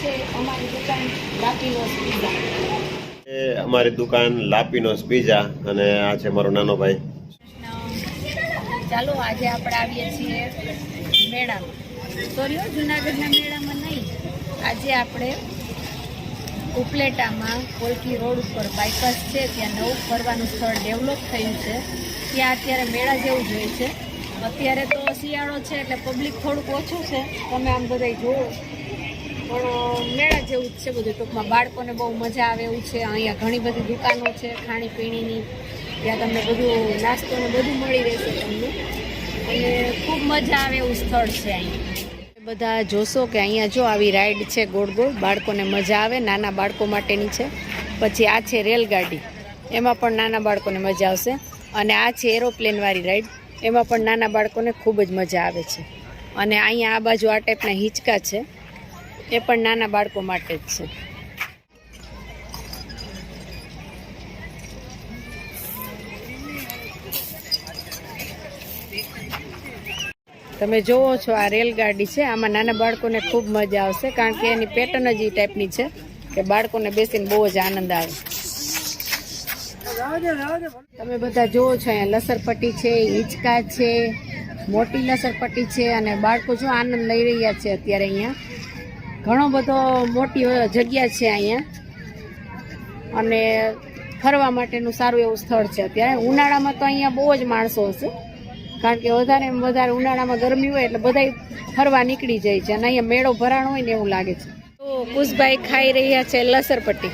છે અમારી દુકાન લાપીનોસ પીઝા. એ અમારી દુકાન લાપીનોસ પીઝા અને આ છે મારો નાનો ભાઈ. ચાલો આજે આપણે આવીએ છીએ મેળામાં. સોરીઓ જુનાગઢના મેળામાં નહીં. આજે આપણે ઉપલેટામાં કોલકી રોડ ઉપર બાયપાસ છે ત્યાં નવું ફરવાનું સ્થળ ડેવલપ થયું છે. ત્યાં અત્યારે મેળા જેવું જ હોય છે. અત્યારે તો શિયાળો છે એટલે પબ્લિક થોડુંક ઓછું છે. તમે આમ બધા જુઓ પણ મેળા જેવું જ છે બધું. ટૂંકમાં બાળકોને બહુ મજા આવે એવું છે. અહીંયા ઘણી બધી દુકાનો છે, ખાણીપીણીની. ત્યાં તમને બધું નાસ્તો ને બધું મળી રહેશે તમને. અને ખૂબ મજા આવે એવું સ્થળ છે અહીંયા. બધા જોશો કે અહીંયા જો આવી રાઈડ છે ગોળ ગોળ. બાળકોને મજા આવે, નાના બાળકો માટેની છે. પછી આ છે રેલગાડી. એમાં પણ નાના બાળકોને મજા આવશે. અને આ છે એરોપ્લેનવાળી રાઈડ. એમાં પણ નાના બાળકોને ખૂબ જ મજા આવે છે. અને અહીંયા આ બાજુ આ ટાઈપના હિંચકા છે. એ પણ નાના બાળકો માટે જ છે. તમે જોવો છો આ રેલગાડી છે. આમાં નાના બાળકોને ખૂબ મજા આવશે કારણ કે એની પેટર્ન જ એ ટાઈપની છે કે બાળકોને બેસીને બહુ જ આનંદ આવે. તમે બધા જોવો છો અહીંયા લસરપટ્ટી છે હિંચકા છે, મોટી લસરપટ્ટી છે અને બાળકો જો આનંદ લઈ રહ્યા છે અત્યારે અહીંયા. ઘણો બધો મોટી જગ્યા છે અહીંયા. અને ફરવા માટેનું સારું એવું સ્થળ છે અત્યારે. ઉનાળામાં તો અહીંયા બહુ જ માણસો હશે. કારણ કે વધારે વધારે ઉનાળામાં ગરમી હોય એટલે બધા ફરવા નીકળી જાય છે અને અહીંયા મેળો ભરાણો હોય ને એવું લાગે છે. તો કુશભાઈ ખાઈ રહ્યા છે લસરપટ્ટી.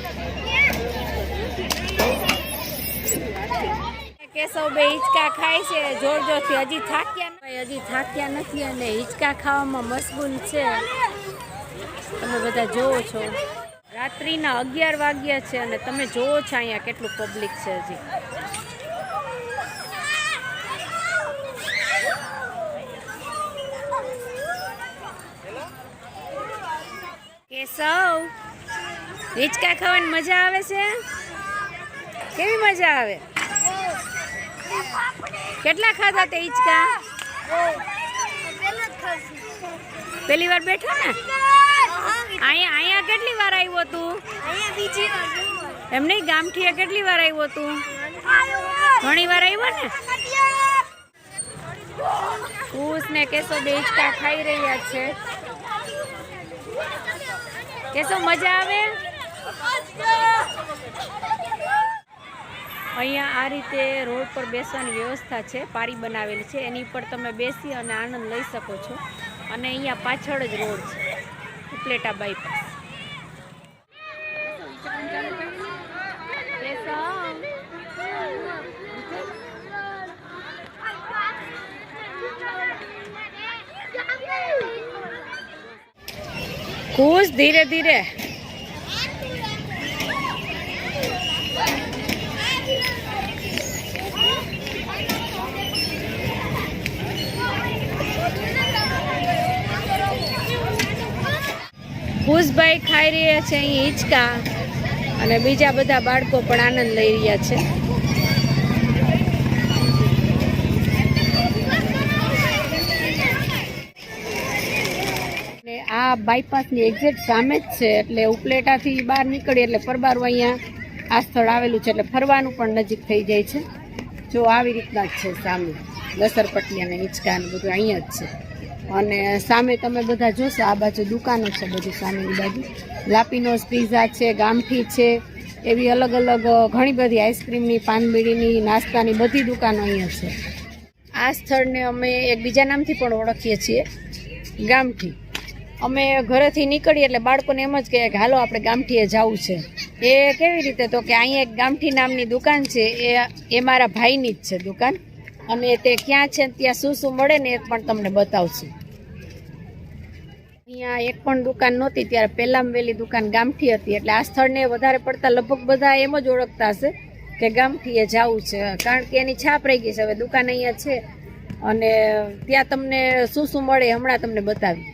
કેશવ હિંચકા ખાય છે જોર હજી થાક્યા હજી થાક્યા નથી અને હિંચકા ખાવામાં મશગુલ છે. તમે બધા જોવો છો. રાત્રિના અગિયાર વાગ્યા છે અને તમે જોવો છો અહીંયા કેટલું પબ્લિક છે હજી. કેશવ હિચકા ખાવાની મજા આવે છે? કેવી મજા આવે? કેટલા ખાધા તે હિચકા પહેલી વાર બેઠો ને? અહીંયા અહીંયા કેટલી વાર આવ્યો તું એમ નહીં? ગામઠીએ કેટલી વાર આવ્યો તું ઘણી વાર આવ્યો ને? કુશ ને કેસો બે હિંચકા ખાઈ રહ્યા છે. કેસો મજા આવે? અહીંયા આ રીતે રોડ પર બેસવાની વ્યવસ્થા છે પારી બનાવેલી છે. એની પર તમે બેસી અને આનંદ લઈ શકો છો. અને અહીંયા પાછળ જ રોડ છે. ઉપલેટા બાયપાસ. ખુશ ધીરે ધીરે. ખુશભાઈ ખાઈ રહ્યા છે અહીં હિંચકા. અને બીજા બધા બાળકો પણ આનંદ લઈ રહ્યા છે. આ બાયપાસની એક્ઝેક્ટ સામે જ છે, એટલે ઉપલેટાથી બહાર નીકળીએ એટલે ફરબારું અહીંયા આ સ્થળ આવેલું છે, એટલે ફરવાનું પણ નજીક થઈ જાય છે. જો આવી રીતના જ છે સામે લસરપટ્ટી અને હિંચકા ને બધું અહીંયા જ છે. અને સામે તમે બધા જોશો, આ બાજુ દુકાનો છે બધી સામેની બાજુ. લાપીનોઝ પીઝા છે, ગામઠી છે, એવી અલગ અલગ ઘણી બધી આઈસ્ક્રીમની, પાનબીડીની, નાસ્તાની બધી દુકાનો અહીંયા છે. આ સ્થળને અમે એક બીજા નામથી પણ ઓળખીએ છીએ. ગામઠી. અમે ઘરેથી નીકળીએ એટલે બાળકોને એમ જ કહે કે હાલો, આપણે ગામઠીએ જવું છે. એ કેવી રીતે? તો કે અહીંયા એક ગામઠી નામની દુકાન છે, એ એ મારા ભાઈની જ છે દુકાન. અને તે ક્યાં છે ત્યાં શું શું મળે ને એ પણ તમને બતાવશું. અહીંયા એક પણ દુકાન નહોતી, ત્યારે પહેલામાં વહેલી દુકાન ગામઠી હતી. એટલે આ સ્થળને વધારે પડતા લગભગ બધા એમ જ ઓળખતા હશે કે ગામઠીએ જવું છે. કારણ કે એની છાપ રહી ગઈ છે. હવે દુકાન અહીંયા છે અને ત્યાં તમને શું શું મળે હમણાં તમને બતાવી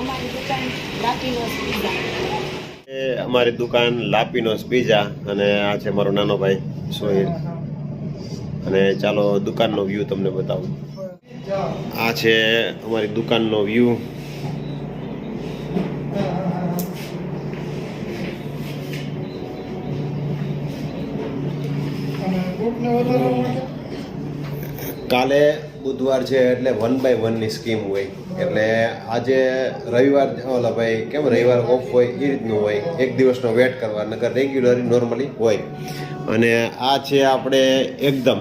અમારી દુકાન લાપીનોસ પીઝા. અમારી દુકાન લાપીનોસ પીઝા અને આ છે મારો નાનો ભાઈ સોહિલ. અને ચાલો દુકાનનો વ્યૂ તમને બતાવું. આ છે અમારી દુકાનનો વ્યૂ. કાલે બુધવાર છે એટલે વન બાય વનની સ્કીમ હોય. એટલે આજે રવિવાર, ઓલા ભાઈ, કેમ રવિવાર ઓફ હોય એ રીતનું હોય. એક દિવસનો વેટ કરવા નગર રેગ્યુલર નોર્મલી હોય. અને આ છે આપણે એકદમ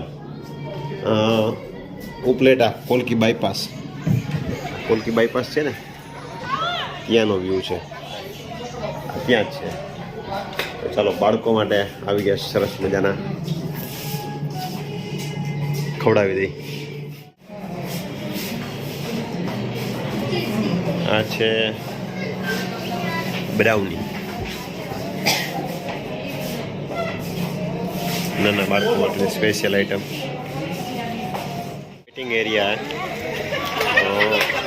ઉપલેટા, કોલકી બાયપાસ કોલકી બાયપાસ છે ને? ત્યાંનો વ્યૂ છે. ત્યાં જ છે. ચાલો બાળકો માટે આવી ગયા સરસ મજાના. ખવડાવી દઈ આ છે બ્રાઉની નાના બાળકો માટે સ્પેશિયલ આઈટમ વેટિંગ એરિયા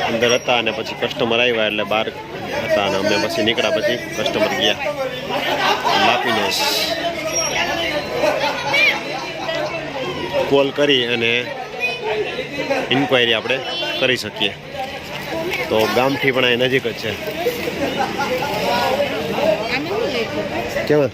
અંદર હતા અને પછી કસ્ટમર આવ્યા એટલે બહાર હતા અને અમે પછી નીકળ્યા પછી કસ્ટમર ગયા. લાપીનોસ કોલ કરી અને ઇન્ક્વાયરી આપણે કરી શકીએ. તો ગામથી પણ અહીં નજીક જ છે. કેવા?